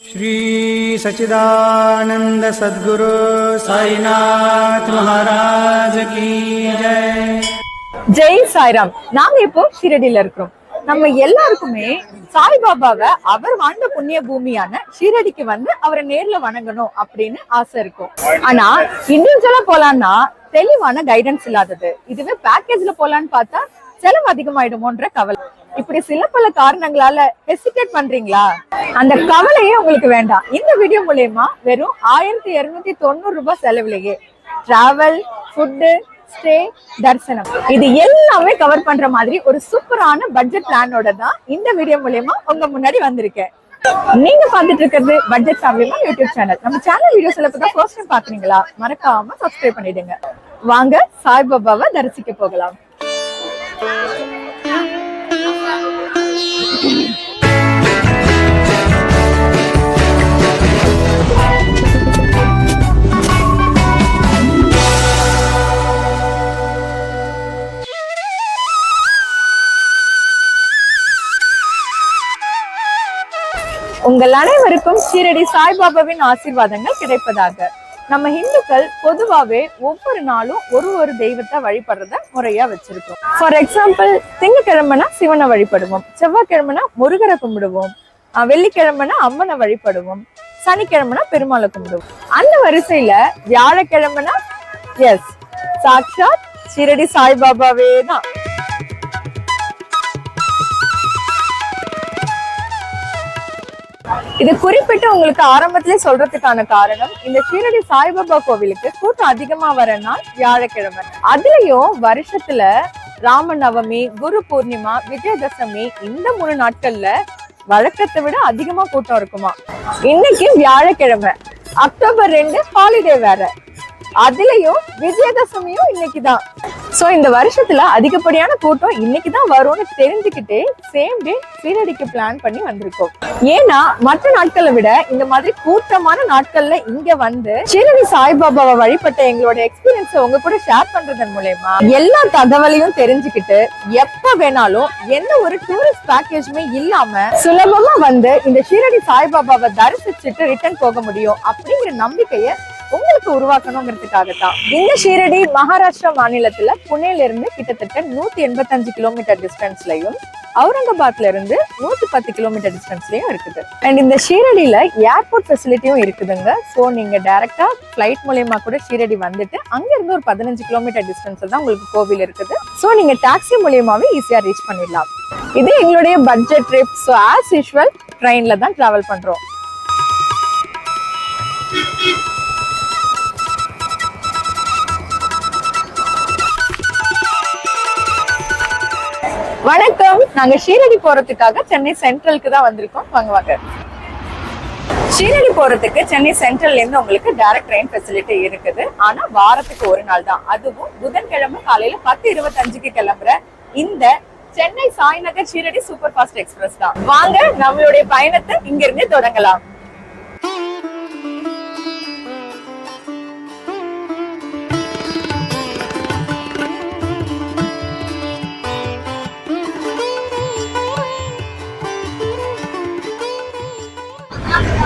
श्री सच्चिदानंद सद्गुरु साईनाथ महाराज की जय ஜெய் சாய்ராம் நாங்க இப்போ ஷீரடியில இருக்கிறோம் நம்ம எல்லாருக்குமே சாய்பாபாவை அவர் வாழ்ந்த புண்ணிய பூமியான ஷீரடிக்கு வந்து அவரை நேர்ல வணங்கணும் அப்படின்னு ஆசை இருக்கும் ஆனா இண்டிவிஜுவலா போலான்னா தெளிவான கைடன்ஸ் இல்லாதது இதுவே பேக்கேஜ்ல போலான்னு பார்த்தா செலவு அதிகமாயிடுமோன்ற கவலை இப்படி சில பல காரணங்களால ஹெசிடேட் பண்றீங்களா? அந்த கவலையே உங்களுக்கு வேண்டாம். இந்த வீடியோ மூலயமா வெறும் ஆயிரத்தி இருநூத்தி தொண்ணூறு ரூபாய் செலவிலேயே டிராவல் ஃபுட்டு ஸ்டே தரிசனம். இது எல்லாமே கவர் பண்ற மாதிரி ஒரு சூப்பரான பட்ஜெட் பிளானோட தான் இந்த வீடியோ மூலயமா உங்க முன்னாடி வந்திருக்கேன். நீங்க பார்த்துட்டு இருக்கிறது பட்ஜெட் ஃபேமிலி யூடியூப் சேனல் நம்ம சேனல் வீடியோஸ் எல்லாம் தான் ஃபர்ஸ்ட் டைம் பாக்குறீங்களா மறக்காம சப்ஸ்கிரைப் பண்ணிடுங்க. வாங்க சாய்பாபாவை தரிசிக்க போகலாம். உங்கள் அனைவருக்கும் ஷீரடி சாய்பாபாவின் ஆசீர்வாதங்கள் கிடைப்பதாக. நம்ம இந்துக்கள் பொதுவாகவே ஒவ்வொரு நாளும் ஒரு ஒரு தெய்வத்தை வழிபடுறத முறையா வச்சிருக்கோம். ஃபார் எக்ஸாம்பிள் திங்கக்கிழமைனா சிவனை வழிபடுவோம். செவ்வாய்க்கிழமைனா முருகரை கும்பிடுவோம். வெள்ளிக்கிழமைனா அம்மனை வழிபடுவோம். சனிக்கிழமைனா பெருமாளை கும்பிடுவோம். அந்த வரிசையில வியாழக்கிழமைனா எஸ் சாக்ஷாத் ஷீரடி சாய்பாபாவே தான். இது குறிப்பிட்டு உங்களுக்கு ஆரம்பத்திலே சொல்றதுக்கான காரணம் இந்த ஷீரடி சாய்பாபா கோவிலுக்கு கூட்டம் அதிகமா வர நாள் வியாழக்கிழமை. அதுலயும் வருஷத்துல ராம நவமி குரு பூர்ணிமா விஜயதசமி இந்த மூணு நாட்கள்ல வழக்கத்தை விட அதிகமா கூட்டம் இருக்குமா? இன்னைக்கு வியாழக்கிழமை. அக்டோபர் ரெண்டு ஹாலிடே வேற. அதுலயும் விஜயதசமியும் இன்னைக்குதான். ஸோ இந்த வருஷத்தில் அதிகப்படியான கூட்டம் இன்னைக்கு தான் வரும்னு தெரிஞ்சுக்கிட்டே சேம் டே சீரடிக்கு பிளான் பண்ணி வந்திருக்கோம். ஏன்னா மற்ற நாட்களை விட இந்த மாதிரி கூட்டமான நாட்கள்ல இங்க வந்து சீரடி சாய்பாபாவை வழிபட்ட எங்களோட எக்ஸ்பீரியன்ஸை உங்க கூட ஷேர் பண்றதன் மூலயமா எல்லா தகவலையும் தெரிஞ்சுக்கிட்டு எப்ப வேணாலும் எந்த ஒரு டூரிஸ்ட் பேக்கேஜுமே இல்லாம சுலபமா வந்து இந்த ஷீரடி சாய்பாபாவை தரிசிச்சுட்டு ரிட்டர்ன் போக முடியும் அப்படிங்கிற நம்பிக்கையை உங்களுக்கு உருவாக்கணுங்கிறதுக்காக தான் இந்த ஷீரடி மகாராஷ்டிரா மாநிலத்துல புனேல இருந்து கிட்டத்தட்ட நூத்தி எண்பத்தஞ்சு கிலோமீட்டர் டிஸ்டன்ஸ்லயும் அவுரங்காபாத்ல இருந்து நூத்தி பத்து கிலோமீட்டர் டிஸ்டன்ஸ்லயும் இருக்குது. அண்ட் இந்த ஷீரடியில ஏர்போர்ட் ஃபெசிலிட்டியும் இருக்குதுங்க. ஸோ நீங்க டைரக்டா ஃபிளைட் மூலயமா கூட ஷீரடி வந்துட்டு அங்க இருந்து ஒரு பதினஞ்சு கிலோமீட்டர் டிஸ்டன்ஸ் தான் உங்களுக்கு கோவில் இருக்குது. ஸோ நீங்க டாக்ஸி மூலியமாவே ஈஸியா ரீச் பண்ணிடலாம். இது எங்களுடைய budget trip so as usual ட்ரெயின்ல தான் டிராவல் பண்றோம். வணக்கம். நாங்க ஷீரடி போறதுக்காக சென்னை சென்ட்ரலுக்கு தான் வந்திருக்கோம். வாங்க வாங்க. ஷீரடி போறதுக்கு சென்னை சென்ட்ரல்ல இருந்து உங்களுக்கு டைரக்ட் ட்ரெயின் ஃபெசிலிட்டி இருக்குது. ஆனா வாரத்துக்கு ஒரு நாள் தான். அதுவும் புதன்கிழமை காலையில பத்து இருபத்தஞ்சுக்கு கிளம்புற இந்த Chennai Sainagar Shirdi super fast express தான். வாங்க நம்மளுடைய பயணத்தை இங்க இருந்து தொடங்கலாம்.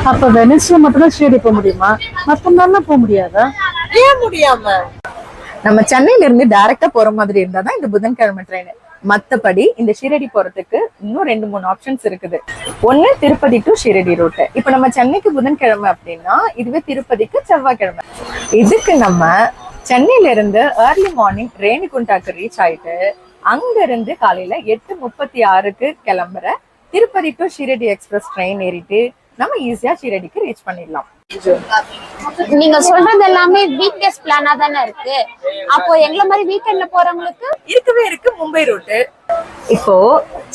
அப்ப வெனஸ்டே மட்டும் தான் ஷீரடி போக முடியுமா? மத்த நாள்லாம் போக முடியாதா? ஏன் முடியாம? நம்ம சென்னையில இருந்து டைரக்டா போற மாதிரி இருந்தா தான் இந்த புதன்கிழமை ட்ரெயின் மத்தபடி இந்த ஷீரடி போறதுக்கு இன்னும் ரெண்டு மூணு ஆப்ஷன்ஸ் இருக்குது. ஒண்ணு திருப்பதி டு ஷீரடி ரூட் இப்ப நம்ம சென்னைக்கு புதன்கிழமை அப்படின்னா இதுவே திருப்பதிக்கு செவ்வாய்க்கிழமை. இதுக்கு நம்ம சென்னையில இருந்து ஏர்லி மார்னிங் ரேணிகுண்டாக்கு ரீச் ஆயிட்டு அங்க இருந்து காலையில எட்டு முப்பத்தி ஆறுக்கு கிளம்புற Tirupati to Shirdi express train ஏறிட்டு நம்ம ஈஸியா ஷீரடிக்கு ரீச் பண்ணிடலாம். நீங்க சொல்றது எல்லாமே வீக் டேஸ் பிளானா தானே இருக்கு? அப்போ எங்களை மாதிரி வீக்கெண்ட்ல போறவங்களுக்கு? இருக்கவே இருக்கு மும்பை ரூட்டு இப்போ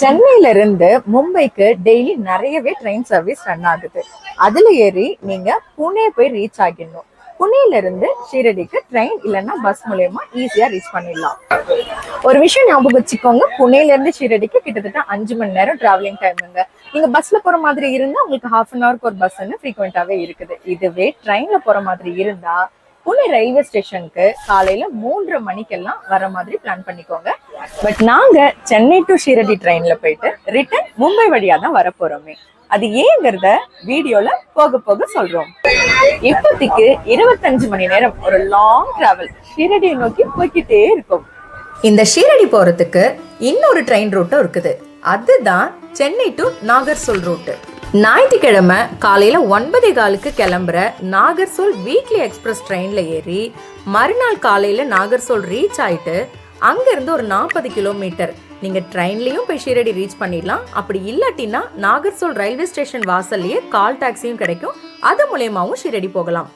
சென்னையில இருந்து மும்பைக்கு டெய்லி நிறையவே ட்ரெயின் சர்வீஸ் ரன் ஆகுது. அதுல ஏறி நீங்க புனே போய் ரீச் ஆகிடணும். புனேல இருந்து ஷீரடிக்கு ட்ரெயின் இல்லைன்னா பஸ் மூலயமா ஈஸியா ரீச் பண்ணிடலாம். ஒரு விஷயம் ஞாபகம் வச்சுக்கோங்க. புனேல இருந்து ஷீரடிக்கு கிட்டத்தட்ட அஞ்சு மணி நேரம் டிராவலிங் டைமுங்க நீங்க பஸ்ல போற மாதிரி இருந்தா உங்களுக்கு ஹாஃப் அன் ஹவருக்கு ஒரு பஸ்ன்னு ஃப்ரீக்வெண்டாவே இருக்குது. இதுவே ட்ரெயின்ல போற மாதிரி இருந்தா புனே ரயில்வே ஸ்டேஷனுக்கு காலையில மூன்றரை மணிக்கெல்லாம் வர மாதிரி பிளான் பண்ணிக்கோங்க. பட் நாங்க சென்னை டு ஷீரடி ட்ரெயின்ல போயிட்டு ரிட்டர்ன் மும்பை வழியா தான் வர போறோமே அது ஏங்கிறத வீடியோல போக போக சொல்றோம். இப்போதைக்கு இருபத்தஞ்சு மணி நேரம் ஒரு லாங் டிராவல் ஷீரடியை நோக்கி போய்கிட்டே இருக்கும். இந்த ஷீரடி போறதுக்கு இன்னொரு ட்ரெயின் ரூட்டும் இருக்குது. அதுதான் சென்னை டு நாகர்சோல் ரூட்டு ஞாயிற்றுக்கிழமை காலையில ஒன்பதே காலுக்கு கிளம்புற நாகர்சோல் வீக்லி எக்ஸ்பிரஸ் ட்ரெயின்ல ஏறி மறுநாள் காலையில நாகர்சோல் ரீச் ஆயிட்டு அங்கேருந்து ஒரு நாற்பது கிலோமீட்டர் நீங்க ட்ரெயின்லயும் போய் ஷீரடி ரீச் பண்ணிடலாம். அப்படி இல்லாட்டினா நாகர்சோல் ரயில்வே ஸ்டேஷன் வாசல்லையே கால் டாக்ஸியும் கிடைக்கும். அது மூலயமாவும் ஷீரடி போகலாம்.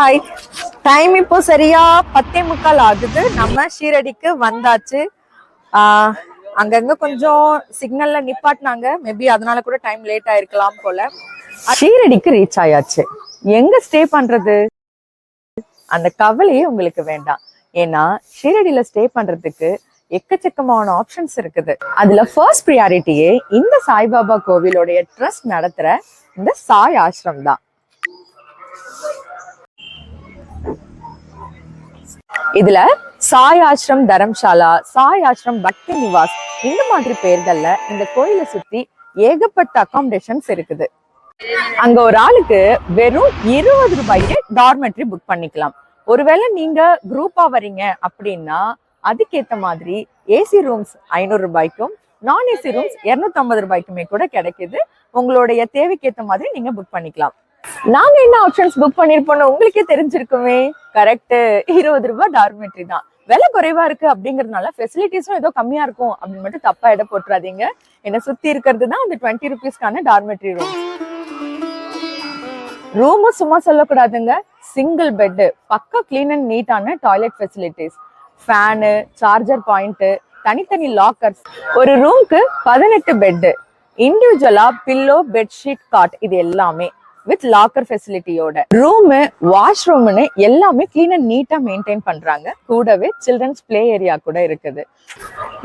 ஹாய் டைம் இப்போ சரியா பத்தே முக்கால் ஆகுது. நம்ம ஷீரடிக்கு வந்தாச்சு. அங்கங்க கொஞ்சம் சிக்னல்ல நிப்பாட்டினாங்க. மேபி அதனால கூட டைம் லேட் ஆயிருக்கலாம் போல. ஷீரடிக்கு ரீச் ஆயாச்சு. எங்க ஸ்டே பண்றது? அந்த கவலையே உங்களுக்கு வேண்டாம். ஏன்னா ஷீரடியில ஸ்டே பண்றதுக்கு எக்கச்சக்கமான ஆப்ஷன்ஸ் இருக்குது. அதுல ஃபர்ஸ்ட் ப்ரியாரிட்டியே இந்த சாய்பாபா கோவிலோடைய ட்ரஸ்ட் நடத்துற இந்த சாய் ஆசிரம் தான் இதுல சாய் ஆசிரம் தரம்சாலா சாய் ஆசிரம் பக்தி நிவாஸ் இந்த மாதிரி பெயர்கள்ல இந்த கோயிலை சுத்தி ஏகப்பட்ட அகாமடேஷன்ஸ் இருக்குது. அங்க ஒரு ஆளுக்கு வெறும் இருபது ரூபாய்க்கு டார்மெட்ரி புக் பண்ணிக்கலாம். ஒருவேளை நீங்க குரூப்பா வரீங்க அப்படின்னா அதுக்கேத்த மாதிரி ஏசி ரூம்ஸ் ஐநூறு ரூபாய்க்கும் நான் ஏசி ரூம்ஸ் 250 ரூபாய்க்குமே கூட கிடைக்குது. உங்களுடைய தேவைக்கேத்த மாதிரி நீங்க புக் பண்ணிக்கலாம். நாங்க என்ன ஆப்ஷன்ஸ் புக் பண்ணிருப்போம்னு உங்களுக்கே தெரிஞ்சிருக்குமே? கரெக்ட் இருபது ரூபாய் டார்மெட்ரி தான். விலை குறைவா இருக்கு அப்படிங்கறதுனால ஃபெசிலிட்டிஸும் ஏதோ கம்மியா இருக்கும் அப்படின்னு மட்டும் தப்பா இட போட்டுறாதீங்க. என்ன சுத்தி இருக்கிறது தான் அந்த டுவெண்ட்டி ருபீஸ்க்கான டார்மெட்ரி ரூம் ரூமும் சும்மா சொல்லக்கூடாதுங்க. சிங்கிள் பெட்டு பக்கா க்ளீன் அண்ட் நீட்டான toilet facilities fan charger point தனித்தனி லாக்கர்ஸ் ஒரு ரூம்க்கு பதினெட்டு பெட்டு இண்டிவிஜுவலா பில்லோ பெட்ஷீட் காட் இது எல்லாமே. வித் லாக்கர் ஃபெசிலிட்டியோட ரூமு வாஷ்ரூம்னு எல்லாமே க்ளீன் அண்ட் நீட்டா மெயின்டைன் பண்றாங்க. கூடவே சில்ட்ரன்ஸ் ப்ளே ஏரியா கூட இருக்குது.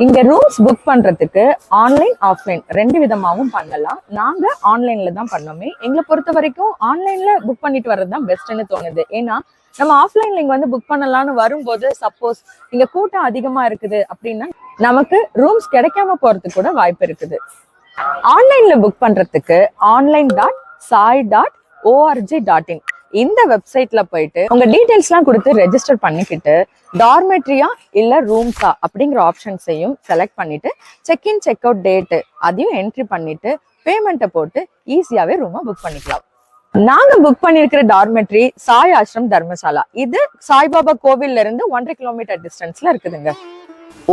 இங்க ரூம்ஸ் புக் பண்றதுக்கு ஆன்லைன் ஆஃப்லைன் ரெண்டு விதமாகவும் பண்ணலாம். நாங்க ஆன்லைன்ல தான் பண்ணோமே. எங்களை பொறுத்த வரைக்கும் ஆன்லைன்ல புக் பண்ணிட்டு வர்றது தான் பெஸ்ட்னு தோணுது. ஏன்னா நம்ம ஆஃப்லைன்ல இங்க வந்து புக் பண்ணலாம்னு வரும்போது சப்போஸ் இங்க கூட்டம் அதிகமா இருக்குது அப்படின்னா நமக்கு ரூம்ஸ் கிடைக்காம போறதுக்கு கூட வாய்ப்பு இருக்குது. ஆன்லைன்ல புக் பண்றதுக்கு online dot Sai dot ORG dot in இந்த வெப்சைட்ல போயிட்டு உங்க டீடைல்ஸ்லாம் கொடுத்து ரெஜிஸ்டர் பண்ணிக்கிட்டு டார்மெட்ரியா இல்ல ரூம்ஸா அப்படிங்கிற ஆப்ஷன்ஸையும் செலக்ட் பண்ணிட்டு check in check out date அதையும் என்ட்ரி பண்ணிட்டு பேமெண்ட்டை போட்டு ஈஸியாவே ரூமை புக் பண்ணிக்கலாம். நாங்க புக் பண்ணிருக்கிற டார்மெட்ரி சாய் ஆசிரம் தர்மசாலா. இது சாய்பாபா கோவில்ல இருந்து ஒன்றரை கிலோமீட்டர் டிஸ்டன்ஸ்ல இருக்குதுங்க.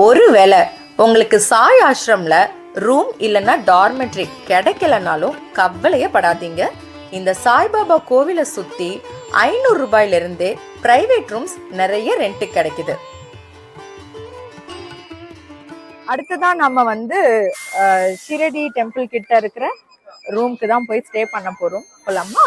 ஒருவேளை உங்களுக்கு சாய் ஆசிரம்ல ரூம் இல்லைன்னா டார்மெட்ரி கிடைக்கலனாலும் கவலையே படாதீங்க இந்த சாய்பாபா கோவிலை சுற்றி ஐநூறு ரூபாயிலிருந்தே பிரைவேட் ரூம்ஸ் நிறைய ரெண்ட்டு கிடைக்குது. அடுத்ததான் நம்ம வந்து ஷிரடி டெம்பிள் கிட்ட இருக்கிற ரூம்க்கு தான் போய் ஸ்டே பண்ண போறோம். போலாமா?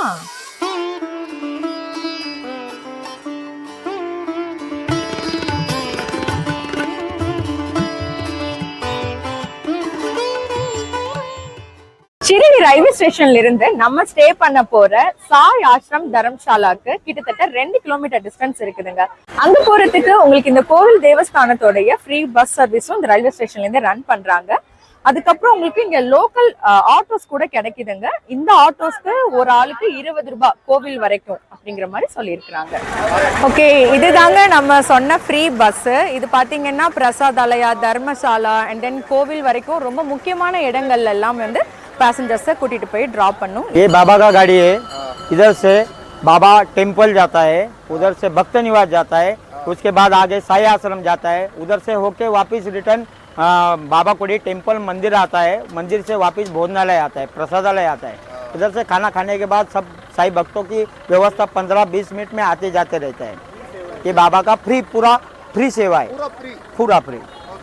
ஷிரடி ரயில்வே ஸ்டேஷன்ல இருந்து நம்ம ஸ்டே பண்ண போற சாய் ஆசிரம் தரம்சாலாக்கு கிட்டத்தட்ட ரெண்டு கிலோமீட்டர் டிஸ்டன்ஸ் இருக்குதுங்க. அங்க போறதுக்கு உங்களுக்கு இந்த கோவில் தேவஸ்தானத்தோடைய ஃப்ரீ பஸ் சர்வீஸும் இந்த ரயில்வே ஸ்டேஷன்ல இருந்து ரன் பண்றாங்க. அதுக்கப்புறம் உங்களுக்கு இங்க லோக்கல் ஆட்டோஸ் கூட கிடைக்குதுங்க. இந்த ஆட்டோஸ்க்கு ஒரு ஆளுக்கு இருபது ரூபாய் கோவில் வரைக்கும் அப்படிங்கிற மாதிரி சொல்லியிருக்கிறாங்க. ஓகே இதுதாங்க நம்ம சொன்ன ஃப்ரீ பஸ் இது பாத்தீங்கன்னா பிரசாதாலயா தர்மசாலா அண்ட் தென் கோவில் வரைக்கும் ரொம்ப முக்கியமான இடங்கள்ல எல்லாம் வந்து பேசஞ்சர்ஸை கூட்டிட்டு போய் டிராப் பண்ணும் ये बाबा का गाड़ी है इधर से बाबा टेम्पल जाता है उधर से भक्त निवास जाता है उसके बाद आगे साई आश्रम जाता है उधर से होके वापस रिटर्न आ, बाबा कोड़ी टेम्पल मंदिर आता है मंदिर से वापस भोजनालय आता है प्रसादालय आता है इधर से खाना खाने के बाद सब साई भक्तों की व्यवस्था पंद्रह बीस मिनट में आते जाते रहता है ये बाबा का फ्री पूरा फ्री सेवा है पूरा फ्री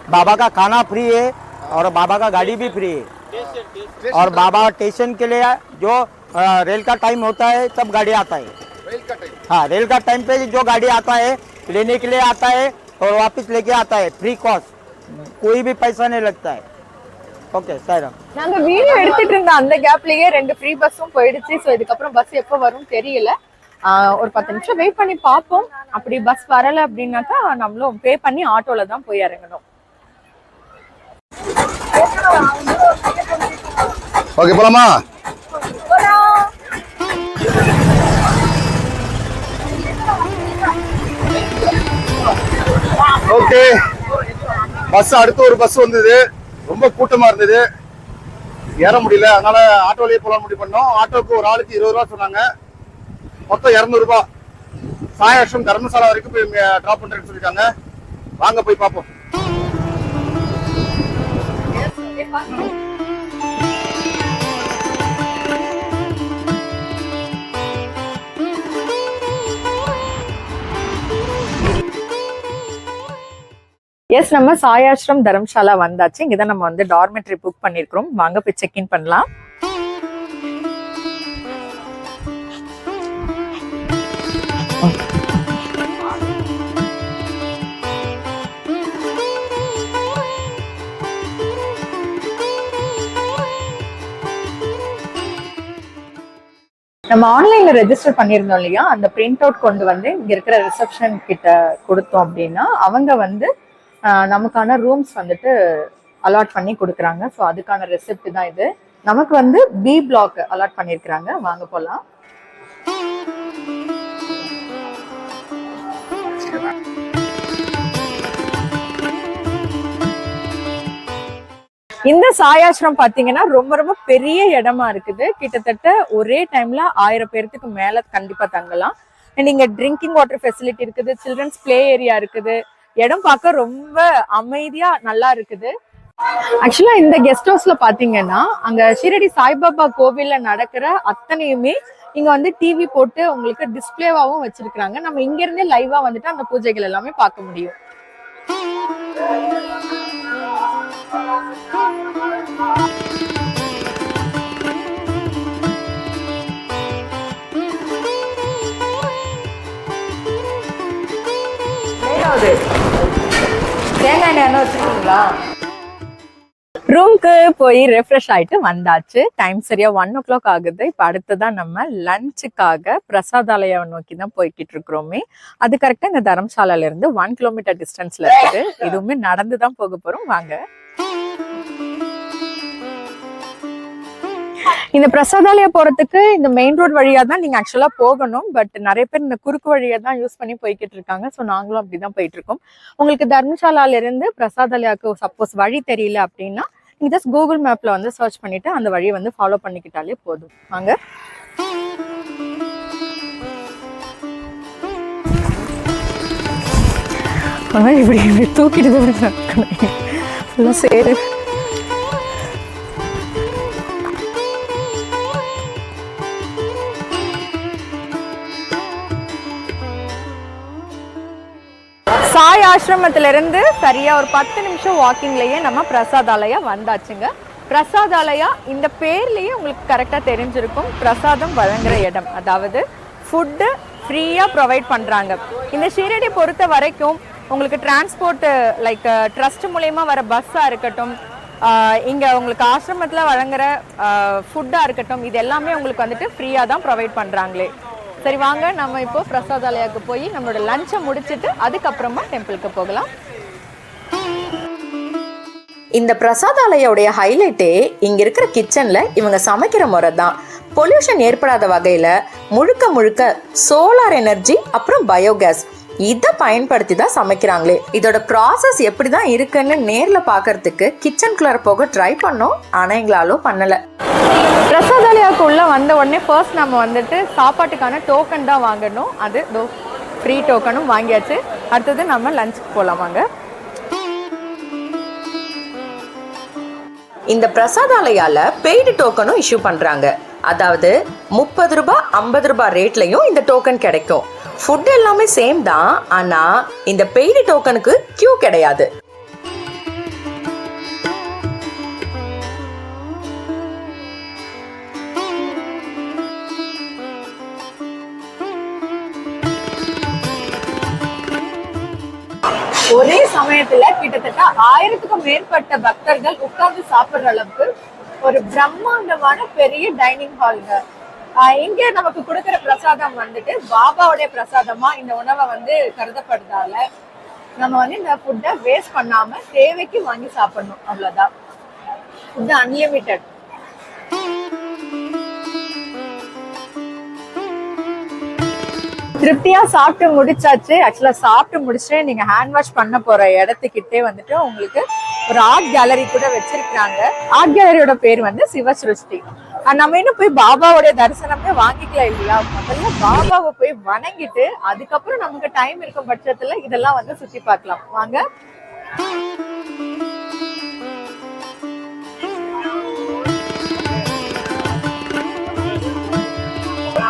बाबा का खाना फ्री है और बाबा का गाड़ी भी फ्री है और बाबा स्टेशन के लिए जो अ, रेल का टाइम होता है तब गाड़ी आता है हाँ रेल का टाइम पे जो गाड़ी आता है लेने के लिए आता है और वापस लेके आता है फ्री कॉस्ट कोई भी पैसा नहीं लगता है ओके सायराम நாங்க வீடியோ எடுத்துட்டு இருந்த அந்த கேப்லயே ரெண்டு ஃப்ரீ பஸ்ஸும் போயிடுச்சு ஸோ இதுக்கப்புறம் பஸ் எப்போ வரும் தெரியல ஆஹ் ஒரு பத்து நிமிஷம் வெயிட் பண்ணி பார்ப்போம் அப்படி பஸ் வரல அப்படின்னாக்கா நம்மளும் பே பண்ணி ஆட்டோல தான் போய் இறங்கணும் ஓகே போலாமா? ஓகே. பஸ் அடுத்து ஒரு பஸ் வந்தது. ரொம்ப கூட்டமா இருந்தது. ஏற முடியல. அதனால ஆட்டோலயே போலாம் முடிவு பண்ணோம். ஆட்டோக்கு ஒரு ஆளுக்கு இருபது ரூபா சொன்னாங்க. மொத்தம் இரநூறுபா சாயாஷம் தர்மசாலா வரைக்கும் போய் டிராப் பண்றேன்னு சொல்லிட்டாங்க. வாங்க போய் பார்ப்போம். எஸ் நம்ம சாயாஸ்ரம் தர்மசாலா வந்தாச்சு. இங்கதான் நம்ம வந்து டார்மெட்ரி புக் பண்ணியிருக்கிறோம் வாங்க போய் செக் இன் பண்ணலாம். நம்ம ஆன்லைன்ல ரெஜிஸ்டர் பண்ணியிருந்தோம் இல்லையா? அந்த பிரிண்ட் அவுட் கொண்டு வந்து இங்க இருக்கிற ரிசப்ஷன் கிட்ட கொடுத்தோம் அப்படின்னா அவங்க வந்து நமக்கான ரூம்ஸ் வந்துட்டு அலாட் பண்ணி கொடுக்குறாங்க. ஸோ அதுக்கான ரெசிப்ட் தான் இது. நமக்கு வந்து பி பிளாக் அலாட் பண்ணியிருக்கிறாங்க. வாங்க போகலாம் இந்த சாயாசிரம் பாத்தீங்கன்னா ரொம்ப ரொம்ப பெரிய இடமா இருக்குது. கிட்டத்தட்ட ஒரே டைம்ல ஆயிரம் பேர்த்துக்கு மேல கண்டிப்பா தங்கலாம். And இங்க ட்ரிங்கிங் வாட்டர் ஃபெசிலிட்டி இருக்குது சில்ட்ரன்ஸ் ப்ளே ஏரியா இருக்குது. இடம் பார்க்க ரொம்ப அமைதியா நல்லா இருக்குது. ஆக்சுவலா இந்த கெஸ்ட் ஹவுஸ்ல பாத்தீங்கன்னா அங்க ஷீரடி சாய்பாபா கோவில்ல நடக்கிற அத்தனையுமே இங்க வந்து டிவி போட்டு உங்களுக்கு டிஸ்பிளேவாவும் வச்சிருக்காங்க நம்ம இங்க இருந்தே லைவா வந்துட்டு அந்த பூஜைகள் எல்லாமே பார்க்க முடியும். தேங்காய் எண்ணெய் வச்சுருக்கீங்களா? ரூம்க்கு போய் ரெஃப்ரெஷ் ஆயிட்டு வந்தாச்சு. டைம் சரியா ஒன் ஓ கிளாக் ஆகுது. இப்போ அடுத்ததான் நம்ம லஞ்சுக்காக பிரசாதாலயம் நோக்கி தான் போய்கிட்டு இருக்கிறோமே. அது கரெக்டாக இந்த தரம்சாலையிலேருந்து இருந்து ஒன் கிலோமீட்டர் டிஸ்டன்ஸில் இருக்குது. இதுவுமே நடந்து தான் போக போகிறோம் வாங்க. இந்த பிரசாதாலயா போறதுக்கு இந்த மெயின் ரோட் வழியா தான் நீங்க ஆக்சுவலா போகணும். பட் நிறைய பேர் இந்த குறுக்கு வழியா தான் யூஸ் பண்ணி போய்கிட்டு இருக்காங்க. ஸோ நாங்களும் அப்படிதான் போயிட்டு இருக்கோம் உங்களுக்கு தர்மசாலால இருந்து பிரசாதாலயாவுக்கு சப்போஸ் வழி தெரியல அப்படின்னா நீங்க ஜஸ்ட் கூகுள் மேப்ல வந்து சர்ச் பண்ணிட்டு அந்த வழியை வந்து ஃபாலோ பண்ணிக்கிட்டாலே போதும். வாங்க. இப்படி இப்படி தூக்கிட்டு தான் ஃபுல்லாக சேரு. சாய் ஆசிரமத்திலிருந்து சரியாக ஒரு பத்து நிமிஷம் வாக்கிங்லேயே நம்ம பிரசாதாலயா வந்தாச்சுங்க. பிரசாதாலயா இந்த பேர்லேயே உங்களுக்கு கரெக்டாக தெரிஞ்சிருக்கும். பிரசாதம் வழங்குற இடம். அதாவது ஃபுட்டு ஃப்ரீயாக ப்ரொவைட் பண்ணுறாங்க இந்த ஷீரடி பொறுத்த வரைக்கும் உங்களுக்கு டிரான்ஸ்போர்ட்டு லைக் ட்ரஸ்ட் மூலயமா வர பஸ்ஸாக இருக்கட்டும் இங்கே உங்களுக்கு ஆசிரமத்தில் வழங்குற ஃபுட்டாக இருக்கட்டும் இது எல்லாமே உங்களுக்கு வந்துட்டு ஃப்ரீயாக தான் ப்ரொவைட் பண்ணுறாங்களே சரி வாங்க. நம்ம இப்போ பிரசாதாலயாக்கு போய் நம்மளோட லஞ்சை முடிச்சிட்டு அதுக்கப்புறமா டெம்பிளுக்கு போகலாம். இந்த பிரசாதாலயோடைய ஹைலைட்டே இங்க இருக்கிற கிச்சன்ல இவங்க சமைக்கிற முறை தான் பொல்யூஷன் ஏற்படாத வகையில முழுக்க முழுக்க சோலார் எனர்ஜி அப்புறம் பயோகேஸ் இதை பயன்படுத்தி தான் சமைக்கிறாங்களே. இதோட ப்ராசஸ் எப்படி தான் இருக்குன்னு நேர்ல பார்க்கறதுக்கு கிச்சனுக்குள்ளார போக ட்ரை பண்ணோம். ஆனா எங்களாலோ பண்ணல. பிரசாதாலயாவுக்கு உள்ள வந்த உடனே ஃபர்ஸ்ட் நம்ம வந்துட்டு சாப்பாட்டுக்கான டோக்கன் தான் வாங்கணும். அது தோ ஃப்ரீ டோக்கனும் வாங்கியாச்சு. அடுத்தது நம்ம லஞ்சுக்கு போகலாம் வாங்க. இந்த பிரசாதாலயால பெய்டு டோக்கனும் இஷ்யூ பண்றாங்க. அதாவது முப்பது ரூபாய் ஐம்பது ரூபாய் ரேட்லையும் இந்த டோக்கன் கிடைக்கும். ஃபுட் எல்லாமே சேம் தான் ஆனா இந்த பெய்டு டோக்கனுக்கு கியூ கிடையாது. ஒரே சமயத்துல கிட்டத்தட்ட ஆயிரத்துக்கும் மேற்பட்ட பக்தர்கள் உட்கார்ந்து சாப்பிடுற அளவுக்கு ஒரு பிரம்மாண்டமான பெரிய டைனிங் ஹாலுங்க இங்கே இங்க நமக்கு கொடுக்குற பிரசாதம் வந்துட்டு பாபாவுடைய பிரசாதமா இந்த உணவை வந்து கருதப்படுறதால நம்ம வந்து இந்த ஃபுட்டை வேஸ்ட் பண்ணாம தேவைக்கு வாங்கி சாப்பிடணும் அவ்வளவுதான். ஃபுட் அன்லிமிட்டெட் திருப்தியா சாப்பிட்டு முடிச்சாச்சு. ஆக்சுவலா சாப்பிட்டு முடிச்சுட்டு நீங்க ஹேண்ட் வாஷ் பண்ண போற இடத்துக்கிட்டே வந்துட்டு உங்களுக்கு ஒரு ஆர்ட் கேலரி கூட வச்சிருக்காங்க ஆர்ட் கேலரியோட பேர் வந்து சிவசிருஷ்டி நம்ம இன்னும் போய் பாபாவுடைய தரிசனமே வாங்கிக்கலாம் இல்லையா? முதல்ல பாபாவை போய் வணங்கிட்டு அதுக்கப்புறம் நமக்கு டைம் இருக்கும் பட்சத்துல இதெல்லாம் வந்து சுத்தி பார்க்கலாம். வாங்க.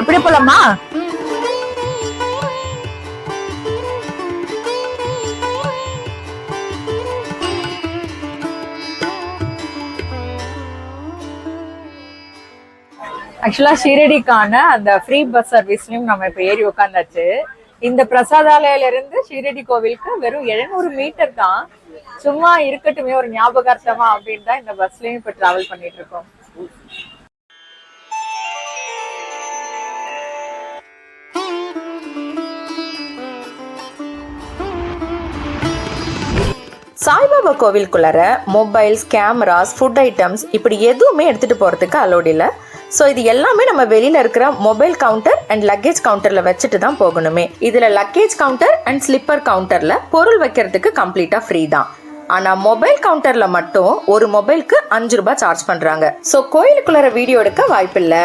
இப்படி போலாமா? ஆக்சுவலா ஷீரடிக்கான அந்த ஃப்ரீ பஸ் சர்வீஸ்லயும் நம்ம இப்ப ஏறி உட்காந்தாச்சு இந்த பிரசாதாலயில இருந்து ஷீரடி கோவிலுக்கு வெறும் 700 மீட்டர் தான். சும்மா இருக்கட்டுமே ஒரு ஞாபகார்த்தமா அப்படின்னு தான் இந்த பஸ்லயும் இப்போ டிராவல் பண்ணிட்டு இருக்கோம். சாய்பாபா கோவிலுக்குள்ளார மொபைல்ஸ் கேமராஸ் ஃபுட் ஐட்டம்ஸ் இப்படி எதுவுமே எடுத்துட்டு போறதுக்கு அலோட் இல்லை. ஸோ இது எல்லாமே நம்ம வெளியில் இருக்கிற மொபைல் கவுண்டர் அண்ட் லக்கேஜ் கவுண்டரில் வச்சுட்டு தான் போகணுமே. இதில் லக்கேஜ் கவுண்டர் அண்ட் ஸ்லிப்பர் கவுண்டரில் பொருள் வைக்கிறதுக்கு கம்ப்ளீட்டாக ஃப்ரீ தான். ஆனா மொபைல் கவுண்டர்ல மட்டும் ஒரு மொபைலுக்கு அஞ்சு ரூபாய் சார்ஜ் பண்றாங்க. ஸோ கோயிலுக்குள்ளார வீடியோ எடுக்க வாய்ப்பில்லை.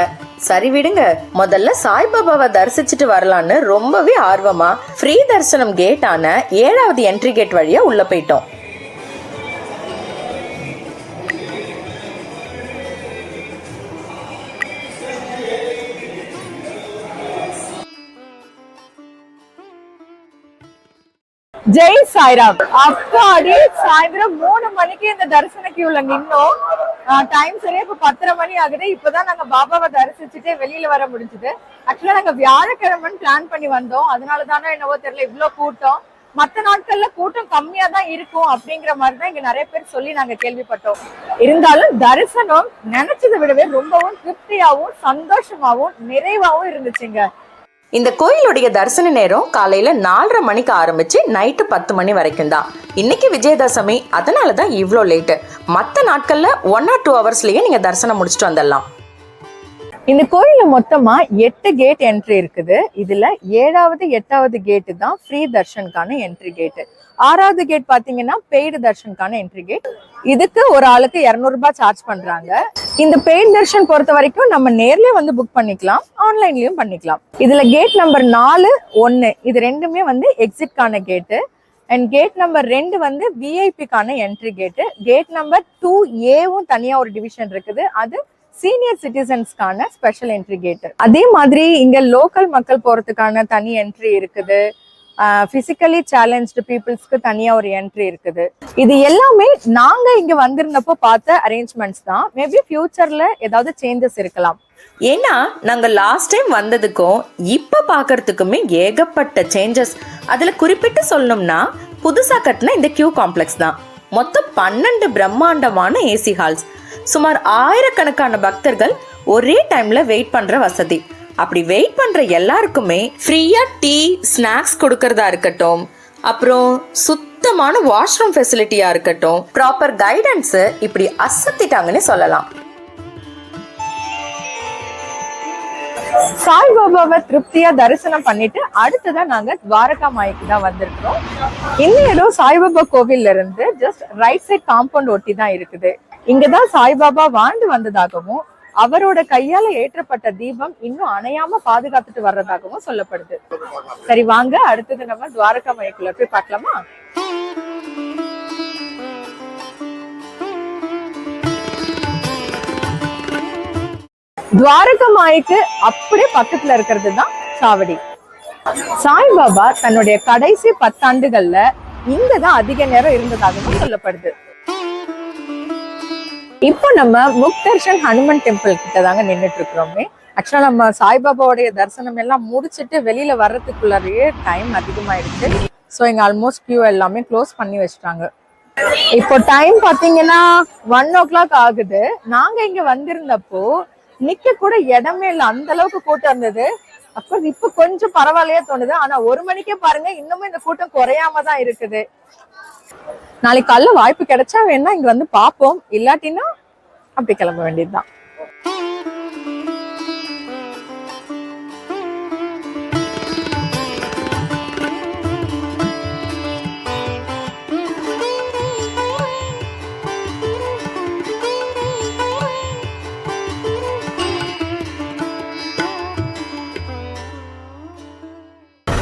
சரி விடுங்க. முதல்ல சாய்பாபாவை தரிசிச்சுட்டு வரலான்னு ரொம்பவே ஆர்வமா ஃப்ரீ தரிசனம் கேட்டான ஏழாவது என்ட்ரி கேட் வழியா உள்ள போயிட்டோம். ஜெய் சாய்ராம். அப்பாடி சாயந்தரம் மூணு மணிக்கு இந்த தரிசன கியூல நின்னோம். டைம் சரியா இப்ப பத்தரை மணி ஆகுது. இப்பதான் நாங்க பாபாவை தரிசிச்சுட்டு வெளியில வர முடிஞ்சது. ஆக்சுவலா நாங்க வியாழக்கிழமைன்னு பிளான் பண்ணி வந்தோம். அதனால தானே என்னவோ தெரியல இவ்வளவு கூட்டம். மத்த நாட்கள்ல கூட்டம் கம்மியா தான் இருக்கும் அப்படிங்கிற மாதிரி தான் இங்க நிறைய பேர் சொல்லி நாங்க கேள்விப்பட்டோம். இருந்தாலும் தரிசனம் நினைச்சதை விடவே ரொம்பவும் திருப்தியாவும் சந்தோஷமாவும் நிறைவாவும் இருந்துச்சுங்க. இந்த கோயிலுடைய தரிசன நேரம் காலையில நாலரை மணிக்கு ஆரம்பிச்சு நைட்டு பத்து மணி வரைக்கும் தான். இன்னைக்கு விஜயதசமி அதனால தான் இவ்வளோ லேட்டு மற்ற நாட்கள்ல ஒன் ஆர் டூ ஹவர்ஸ்லயே நீங்க தரிசனம் முடிச்சுட்டு வந்துடலாம். இந்த கோயில்ல மொத்தமா எட்டு கேட் என்ட்ரி இருக்குது. இதுல ஏழாவது எட்டாவது கேட்டு தான் ஃப்ரீ தர்ஷனுக்கான என்ட்ரி கேட்டு ஆறாவது கேட் பாத்தீங்கன்னா பெய்டு தர்ஷனுக்கான என்ட்ரி கேட் இதுக்கு ஒரு ஆளுக்கு இரநூறுபா சார்ஜ் பண்றாங்க. இந்த பெய்டு தர்ஷன் பொறுத்த வரைக்கும் நம்ம நேர்லயே வந்து புக் பண்ணிக்கலாம் ஆன்லைன்லயும் பண்ணிக்கலாம். இதுல கேட் நம்பர் நாலு ஒன்னு இது ரெண்டுமே வந்து எக்ஸிட்கான கேட்டு அண்ட் கேட் நம்பர் ரெண்டு வந்து விஐபிக்கான entry gate gate number two ஏவும் தனியா ஒரு டிவிஷன் இருக்குது. அது சீனியர் சிட்டிசன்ஸ்க்கான ஸ்பெஷல் என்ட்ரி கேட்டு அதே மாதிரி இங்க லோக்கல் மக்கள் போறதுக்கான தனி என்ட்ரி இருக்குது. பிசிக்கலி சேலஞ்சு பீப்புள்ஸ்க்கு தனியா ஒரு என்ட்ரி இருக்குது. இது எல்லாமே நாங்க இங்க வந்திருந்தப்போ பார்த்த அரேஞ்ச்மெண்ட்ஸ் தான். மேபி ஃபியூச்சர்ல ஏதாவது சேஞ்சஸ் இருக்கலாம். ஏன்னா நாங்க லாஸ்ட் டைம் வந்ததுக்கும் இப்ப பாக்குறதுக்குமே ஏகப்பட்ட சேஞ்சஸ் அதுல குறிப்பிட்டு சொல்லணும்னா புதுசா கட்டின இந்த கியூ காம்ப்ளெக்ஸ் தான். மொத்தம் பன்னெண்டு பிரம்மாண்டமான ஏசி ஹால்ஸ் சுமார் ஆயிரக்கணக்கான பக்தர்கள் ஒரே டைம்ல வெயிட் பண்ற வசதி. அப்படி வெயிட் பண்ற எல்லாருக்குமே ஃப்ரீயா டீ ஸ்நாக்ஸ் கொடுக்கறதா இருக்கட்டும். அப்புறம் சுத்தமான வாஷ்ரூம் ஃபெசிலிட்டியா இருக்கட்டும். ப்ராப்பர் கைடன்ஸ் இப்படி அசத்திட்டாங்கன்னு சொல்லலாம். சாய்பாபாவை திருப்தியா தரிசனம் பண்ணிட்டு அடுத்ததா நாங்க துவாரகா மாய்க்கு தான் வந்திருக்கிறோம். இந்த இடம் சாய்பாபா கோவில்ல இருந்து ஜஸ்ட் ரைட் சைட் காம்பவுண்ட் ஒட்டி தான் இருக்குது. இங்கதான் சாய்பாபா வாழ்ந்து வந்ததாகவும் அவரோட கையால ஏற்றப்பட்ட தீபம் இன்னும் அணையாம பாதுகாத்துட்டு வர்றதாகவும் சொல்லப்படுது. சரி வாங்க அடுத்தது நம்ம துவாரகா மாய்க்குள்ள போய் பார்க்கலாமா? துவாரகமாய்க்கு அப்படியே பக்கத்துல இருக்கிறது தான் சாவடி. சாய்பாபா தன்னுடைய கடைசி பத்தாண்டுகள்ல இங்கதான் அதிக நேரம் இருந்ததாகவும் சொல்லப்படுது. இப்போ நம்ம முக்தர்ஷன் ஹனுமன் டெம்பிள் கிட்ட தாங்க நின்றுட்டு இருக்கிறோமே ஆக்சுவலா நம்ம சாய்பாபாவுடைய தரிசனம் எல்லாம் முடிச்சிட்டு வெளியில வர்றதுக்குள்ளேயே டைம் அதிகமாயிடுச்சு. ஸோ இங்க ஆல்மோஸ்ட் கியூ எல்லாமே க்ளோஸ் பண்ணி வச்சுட்டாங்க. இப்போ டைம் பாத்தீங்கன்னா ஒன் ஓ கிளாக் ஆகுது. நாங்க இங்க வந்திருந்தப்போ நிக்க கூட இடமே இல்ல. அந்த அளவுக்கு கூட்டம் இருந்தது. அப்கோர்ஸ் இப்ப கொஞ்சம் பரவாயில்லையா தோணுது. ஆனா ஒரு மணிக்கே பாருங்க இன்னமும் இந்த கூட்டம் குறையாம தான் இருக்குது. நாளைக்கு காலைல வாய்ப்பு கிடைச்சா வேணா இங்க வந்து பார்ப்போம். இல்லாட்டினா அப்படி கிளம்ப வேண்டியதுதான்.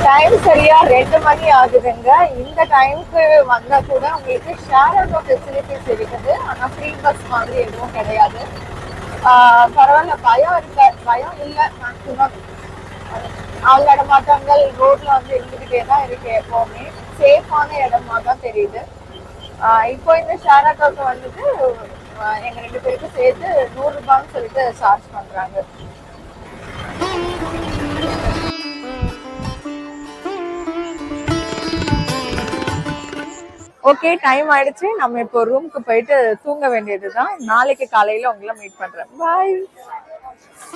டைம் சரியா ரெண்டு மணி ஆகுதுங்க. இந்த டைமுக்கு வந்தா கூட உங்களுக்கு ஷேர் ஆட்டோ ஃபெசிலிட்டிஸ் இருக்குது. ஆனா ஃப்ரீ பஸ் மாதிரி எதுவும் கிடையாது. பரவாயில்ல. பயம் இல்ல. பயம் இல்ல. மேக்சிமம் அவங்க இடமாட்டங்கள் ரோட்ல வந்து இருந்துகிட்டே தான் இருக்கு எப்பவுமே. சேஃபான இடமா தான் தெரியுது. இப்போ இந்த ஷேர் ஆட்டோக்கு வந்துட்டு எங்க ரெண்டு பேருக்கு சேர்த்து நூறு ரூபான்னு சொல்லிட்டு சார்ஜ் பண்றாங்க. ஓகே டைம் ஆயிடுச்சு. நம்ம இப்போ ரூமுக்கு போயிட்டு தூங்க வேண்டியதுதான். நாளைக்கு காலையில உங்களை மீட் பண்றேன். பாய்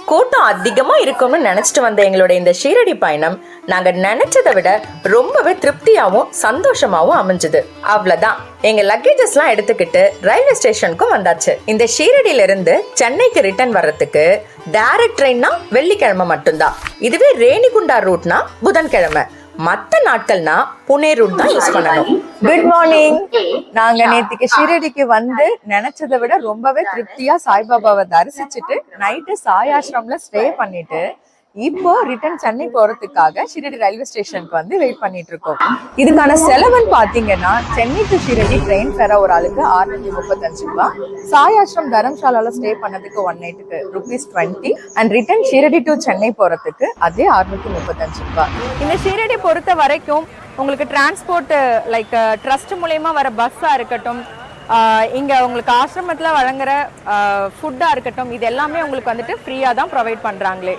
கூட்டம் அதிகமா இருக்கும்னு நினைச்சிட்டு வந்த எங்களுடைய இந்த ஷீரடி பயணம் நாங்க நினைச்சதை விட ரொம்பவே திருப்தியாவும் சந்தோஷமாவும் அமைஞ்சது. அவ்வளவுதான். எங்க லக்கேஜஸ்லாம் எடுத்துக்கிட்டு ரயில்வே ஸ்டேஷனுக்கும் வந்தாச்சு. இந்த ஷீரடியில இருந்து சென்னைக்கு ரிட்டர்ன் வர்றதுக்கு டைரக்ட் ட்ரெயின்னா வெள்ளிக்கிழமை மட்டும்தான். இதுவே ரேணிகுண்டா ரூட்னா புதன்கிழமை. மத்த நாட்கள்னா புனே ரூட் தான் யூஸ் பண்ணணும். குட் மார்னிங் நாங்க நேத்திக்கு ஷிரடிக்கு வந்து நினைச்சதை விட ரொம்பவே திருப்தியா சாய்பாபாவை தரிசிச்சுட்டு நைட்டு சாய் ஆசிரம்ல ஸ்டே பண்ணிட்டு இப்போ ரிட்டர்ன் சென்னை போறதுக்காக ஷிரடி ரயில்வே ஸ்டேஷனுக்கு வந்து வெயிட் பண்ணிட்டு இருக்கோம். இதுக்கான செலவுன்னு பாத்தீங்கன்னா Chennai to Shirdi train fare ஒரு ஆளுக்கு ஆறுநூத்தி முப்பத்தஞ்சு ரூபாய் சாய் தரம்சாலால ஸ்டே பண்ணதுக்கு ஒன் நைட்டுக்கு rupees twenty and return Shirdi to Chennai போறதுக்கு அதே ஆறுநூத்தி முப்பத்தஞ்சு ரூபாய் இந்த ஷிரடி பொறுத்த வரைக்கும் உங்களுக்கு டிரான்ஸ்போர்ட் லைக் ட்ரஸ்ட் மூலயமா வர பஸ்ஸா இருக்கட்டும் இங்க உங்களுக்கு ஆசிரமத்தில் வழங்குற ஃபுட்டா இருக்கட்டும் இது எல்லாமே உங்களுக்கு வந்துட்டு ஃப்ரீயா தான் ப்ரொவைட் பண்றாங்களே.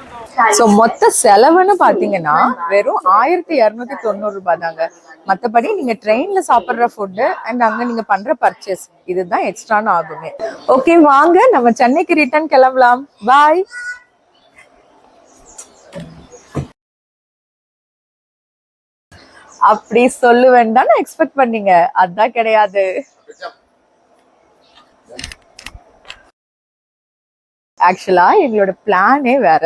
ஸோ மொத்த செலவுன்னு பாத்தீங்கன்னா வெறும் ஆயிரத்தி இரநூத்தி தொண்ணூறு ரூபாய் தாங்க மத்தபடி நீங்க ட்ரெயின்ல சாப்பிடுற ஃபுட்டு அண்ட் அங்க நீங்க பண்ற பர்ச்சேஸ் இதுதான் எக்ஸ்ட்ரான்னு ஆகுமே. ஓகே வாங்க நம்ம சென்னைக்கு ரிட்டர்ன் கிளம்பலாம். பாய் அப்படி சொல்லுவேன் தானே எக்ஸ்பெக்ட் பண்ணீங்க. அதான் கிடையாது. ஆக்சுவலாக எங்களோட பிளானே வேற.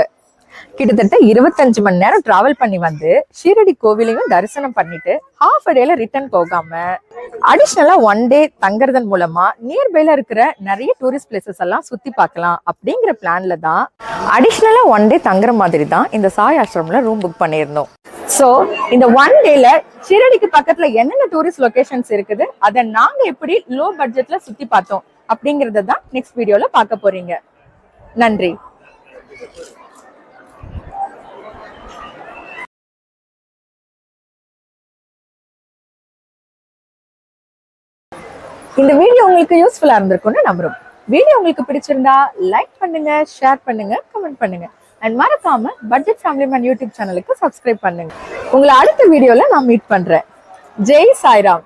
கிட்டத்தட்ட இருபத்தஞ்சு மணி நேரம் டிராவல் பண்ணி வந்து ஷீரடி கோவிலையும் தரிசனம் பண்ணிட்டு ஹாஃப் டேல ரிட்டர்ன் போகாம அடிஷ்னலா ஒன் டே தங்குறதன் மூலமா நியர்பைல இருக்கிற நிறைய டூரிஸ்ட் பிளேசஸ் எல்லாம் சுத்தி பார்க்கலாம் அப்படிங்கிற பிளான்ல தான் அடிஷ்னலா ஒன் டே தங்குற மாதிரி தான் இந்த சாய் ஆசிரம்ல ரூம் புக் பண்ணியிருந்தோம். ஸோ இந்த ஒன் டேல ஷீரடிக்கு பக்கத்துல என்னென்ன டூரிஸ்ட் லொகேஷன்ஸ் இருக்குது அதை நாங்க எப்படி லோ பட்ஜெட்ல சுத்தி பார்த்தோம் அப்படிங்கறத தான் நெக்ஸ்ட் வீடியோல பார்க்க போறீங்க. நன்றி. இந்த வீடியோ உங்களுக்கு யூஸ்ஃபுல்லா இருந்திருக்கும்னு நம்புறோம். வீடியோ உங்களுக்கு பிடிச்சிருந்தா லைக் பண்ணுங்க ஷேர் பண்ணுங்க கமெண்ட் பண்ணுங்க. அண்ட் மறக்காம பட்ஜெட் ஃபேமிலி மேன் யூடியூப் சேனலுக்கு சப்ஸ்கிரைப் பண்ணுங்க. உங்களை அடுத்த வீடியோல நான் மீட் பண்றேன். ஜெய் சாய்ராம்.